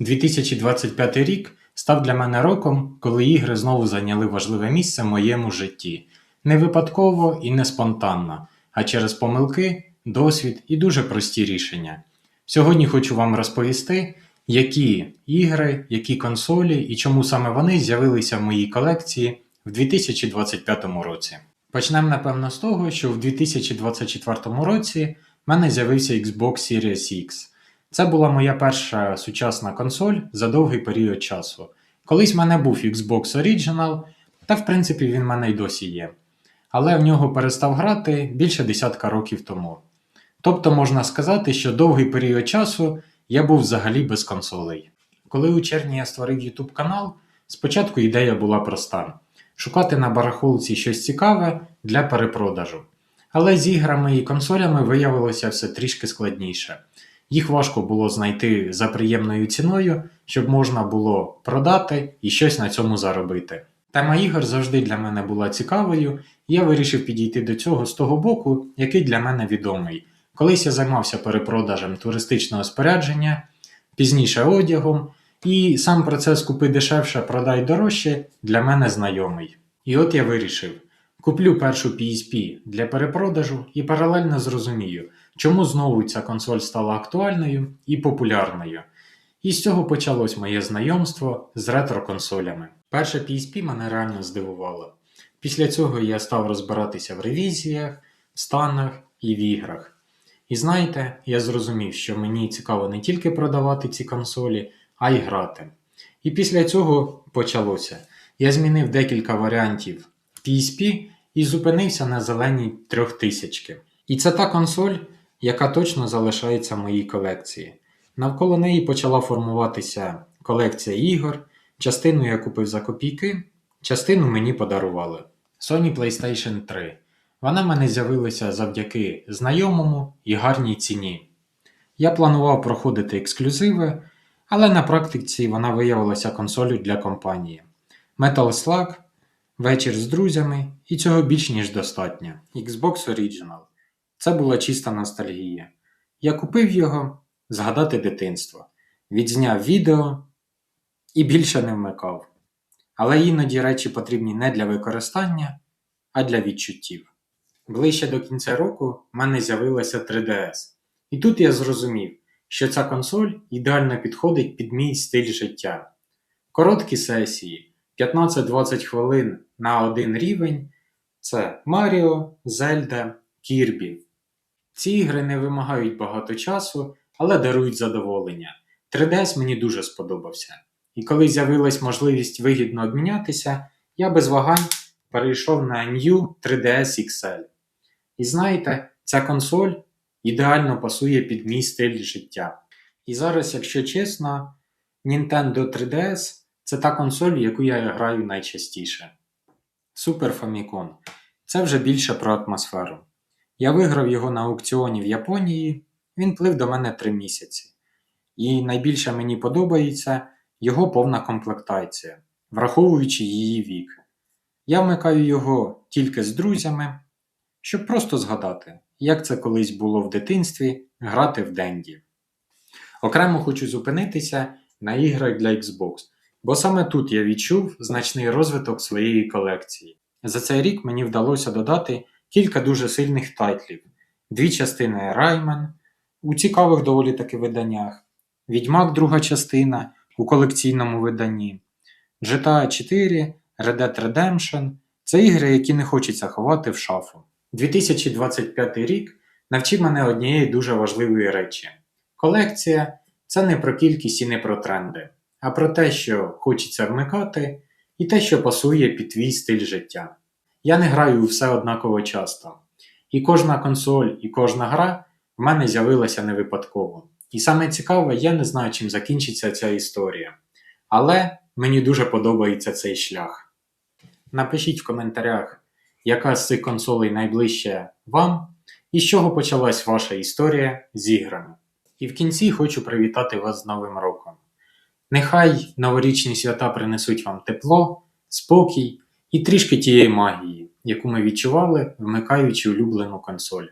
2025 рік став для мене роком, коли ігри знову зайняли важливе місце в моєму житті. Не випадково і не спонтанно, а через помилки, досвід і дуже прості рішення. Сьогодні хочу вам розповісти, які ігри, які консолі і чому саме вони з'явилися в моїй колекції в 2025 році. Почнемо, напевно, з того, що в 2024 році в мене з'явився Xbox Series X. Це була моя перша сучасна консоль за довгий період часу. Колись в мене був Xbox Original, та в принципі він в мене й досі є. Але в нього перестав грати більше десятка років тому. Тобто можна сказати, що довгий період часу я був взагалі без консолей. Коли у червні я створив YouTube канал, спочатку ідея була проста: шукати на барахолці щось цікаве для перепродажу. Але з іграми і консолями виявилося все трішки складніше. Їх важко було знайти за приємною ціною, щоб можна було продати і щось на цьому заробити. Тема ігор завжди для мене була цікавою, і я вирішив підійти до цього з того боку, який для мене відомий. Колись я займався перепродажем туристичного спорядження, пізніше одягом, і сам процес купи дешевше, продай дорожче для мене знайомий. І от я вирішив: куплю першу PSP для перепродажу і паралельно зрозумію, чому знову ця консоль стала актуальною і популярною. І з цього почалось моє знайомство з ретро-консолями. Перша PSP мене реально здивувала. Після цього я став розбиратися в ревізіях, станах і в іграх. І знаєте, я зрозумів, що мені цікаво не тільки продавати ці консолі, а й грати. І після цього почалося. Я змінив декілька варіантів PSP і зупинився на зеленій трьохтисячки. І це та консоль, яка точно залишається в моїй колекції. Навколо неї почала формуватися колекція ігор. Частину я купив за копійки, частину мені подарували. Sony PlayStation 3. Вона в мене з'явилася завдяки знайомому і гарній ціні. Я планував проходити ексклюзиви, але на практиці вона виявилася консолью для компанії. Metal Slug, вечір з друзями, і цього більш ніж достатньо. Xbox Original. Це була чиста ностальгія. Я купив його згадати дитинство, відзняв відео і більше не вмикав. Але іноді речі потрібні не для використання, а для відчуттів. Ближче до кінця року в мене з'явилася 3DS. І тут я зрозумів, що ця консоль ідеально підходить під мій стиль життя. Короткі сесії 15-20 хвилин на один рівень це Маріо, Зельда, Кірбі. Ці ігри не вимагають багато часу, але дарують задоволення. 3DS мені дуже сподобався. І коли з'явилась можливість вигідно обмінятися, я без вагань перейшов на New 3DS XL. І знаєте, ця консоль ідеально пасує під мій стиль життя. І зараз, якщо чесно, Nintendo 3DS це та консоль, яку я граю найчастіше. Super Famicom. Це вже більше про атмосферу. Я виграв його на аукціоні в Японії, він плив до мене 3 місяці. І найбільше мені подобається його повна комплектація, враховуючи її вік. Я вмикаю його тільки з друзями, щоб просто згадати, як це колись було в дитинстві грати в Денді. Окремо хочу зупинитися на іграх для Xbox, бо саме тут я відчув значний розвиток своєї колекції. За цей рік мені вдалося додати кілька дуже сильних тайтлів, дві частини Rayman у цікавих доволі таки виданнях, Відьмак друга частина у колекційному виданні, GTA 4, Red Dead Redemption це ігри, які не хочеться ховати в шафу. 2025 рік навчив мене однієї дуже важливої речі. Колекція це не про кількість і не про тренди, а про те, що хочеться вмикати, і те, що пасує під твій стиль життя. Я не граю у все однаково часто. І кожна консоль, і кожна гра в мене з'явилася не випадково. І саме цікаве, я не знаю, чим закінчиться ця історія. Але мені дуже подобається цей шлях. Напишіть в коментарях, яка з цих консолей найближче вам, і з чого почалась ваша історія з іграми. І в кінці хочу привітати вас з Новим роком. Нехай новорічні свята принесуть вам тепло, спокій і трішки тієї магії, яку ми відчували, вмикаючи улюблену консоль.